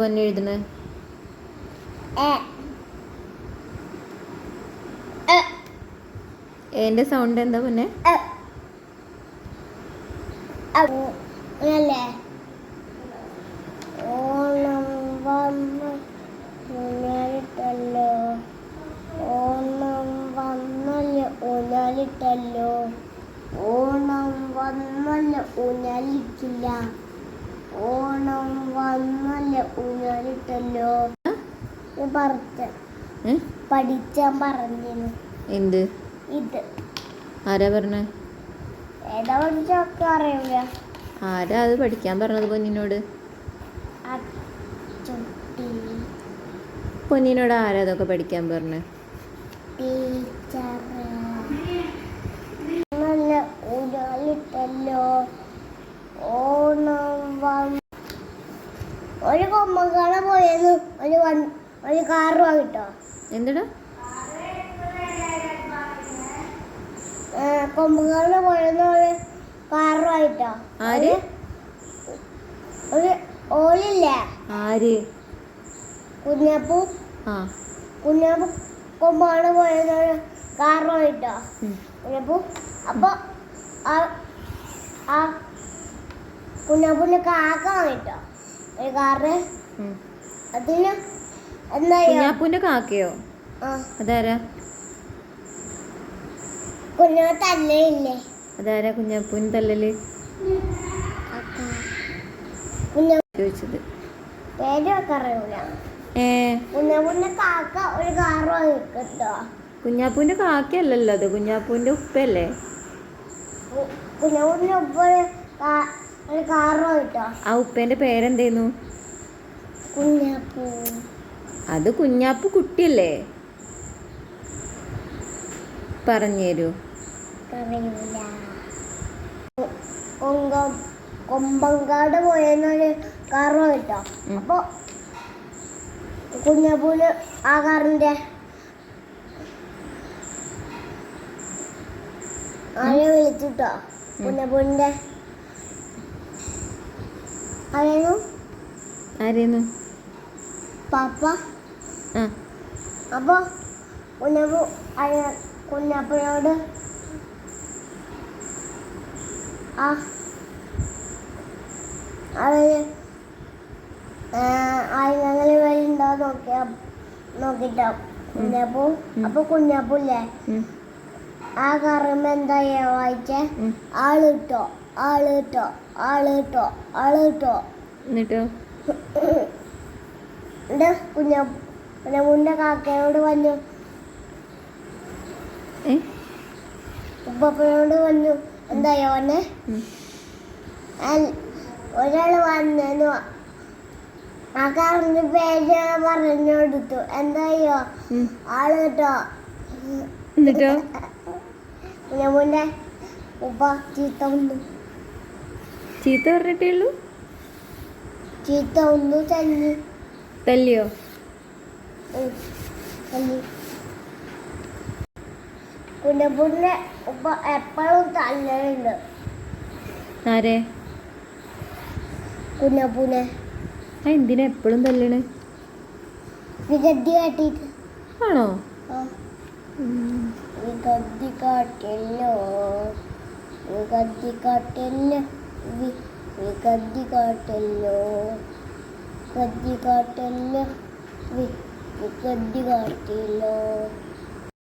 പൊന്നെ എഴുതണേ എന്റെ സൗണ്ട് എന്താ പൊന്നെ? ഊഞ്ഞാലിട്ടല്ലോ. ഓണം വന്നല്ലോ ഊഞ്ഞാലിട്ടല്ലോ. ഓണം വന്നല്ലേ ഊഞ്ഞാലിട്ടില്ല പറഞ്ഞ പഠിച്ചാൻ പറഞ്ഞിരുന്നു എന്ത്? ഇത്. ആരാ പറഞ്ഞേ? ഏതാ പഠിച്ചൊക്കെ അറിയില്ല ആരാ അത് പഠിക്കാൻ പറഞ്ഞത് പൊന്നിനോട്? പൊന്നിനോട് ആരാ അതൊക്കെ പഠിക്കാൻ പറഞ്ഞേ? ടീച്ചർ ഊഞ്ഞാലിട്ടല്ലോ ഓണം വന്ന് ഒരു കൊമ്പക്കാണ പോയെന്ന് ഒരു വൺ ഒരു കാറ് വാങ്ങിട്ടോ. എന്തിനാ കൊമ്പുകാരന് പോയെന്ന് ഒരു കാറ് വാങ്ങിട്ടോ. ആര്? ഒരു ഓലില്ലേ? ആര്? കുഞ്ഞപ്പൂ. ആ. കുഞ്ഞപ്പൂ കൊമ്പാണ് പോയെന്ന് ഒരു കാറ് വാങ്ങിട്ടോ. കുഞ്ഞപ്പൂ അപ്പൊ ആ കുഞ്ഞപ്പൂന്റെ കാക്ക വാങ്ങിട്ടോ. കാറ്. അതിന്? കുഞ്ഞാപ്പൂന്റെ കാക്കയോ? അതാരാ? തല്ലയില്ലേ അതാരാ കുഞ്ഞാപ്പൂന് തല്ലല്? ചോദിച്ചത്. അറിയൂല കുഞ്ഞപ്പൂന്റെ കാക്ക ഒരു കാറ് വാങ്ങിട്ടോ കുഞ്ഞാപ്പൂന്റെ കാക്കയല്ലല്ലോ അത്. കുഞ്ഞാപ്പൂന്റെ ഉപ്പല്ലേ കുഞ്ഞപ്പൂന്റെ ഒപ്പം ആ ഉപ്പേന്റെ പേരെന്തേന്നു? അത് കുഞ്ഞാപ്പു കുട്ടിയല്ലേ? പറഞ്ഞു തരൂ അറിയൂല. കൊങ്കം കൊമ്പങ്കാട് പോയെന്നൊരു കാറ് കിട്ടോ. അപ്പൊ കുഞ്ഞപ്പൂന് ആ കാറിന്റെ ആരെ വിളിച്ചിട്ടോ? കുഞ്ഞപ്പൂന്റെ ആരേന്നു? പാപ്പ. അപ്പൊ അയ കുഞ്ഞപ്പനോട് ആ അവർ ആയിരങ്ങളിൽ വരുന്നുണ്ടോ നോക്കിയ നോക്കിട്ടോ. കുഞ്ഞപ്പൂ. അപ്പൊ കുഞ്ഞപ്പൂല്ലേ? ആ കറുമ്പ എന്താ ചെയ്യാ വായിച്ചേ ആളിട്ടോ ആളിട്ടോ ആളിട്ടോ ആൾ കിട്ടോ ആൾ കിട്ടോ ആൾ കിട്ടോ എന്നിട്ടോ എന്നിട്ട്? കുഞ്ഞ കുഞ്ഞപ്പൂന്റെ കാക്കയോട് വന്നു. ഉപ്പപ്പനോട് പറഞ്ഞു എന്തായോ അവനെ. ഒരാൾ വന്നു ആ കാറിന്റെ പേര് പറഞ്ഞു കൊടുത്തു എന്തായോ ആൾ കേട്ടോ എന്നിട്ടോ? കുഞ്ഞപ്പൂന്റെ ഉപ്പ ചീത്ത വന്നു. ചീത്ത പറഞ്ഞിട്ടേ ഉള്ളൂ? ചീത്ത ഒന്ന് തല്ലി. തല്ലിയോ? തല്ലി. കുഞ്ഞപ്പൂന്റെ ഉപ്പ എപ്പോഴും തല്ലലുണ്ട്. ആരെ? കുഞ്ഞപ്പൂനെ. ആ എന്തിനാ എപ്പോഴും തല്ലണ്? വിഗതി കാട്ടിട്ട് ആണോ. വിഗതി കാട്ടില്ലോ. വിഗതി കാട്ടില്ലോ. വിഗതി കാട്ടില്ലോ. വിഗതി കാട്ടില്ലോ കാട്ടില്ലോ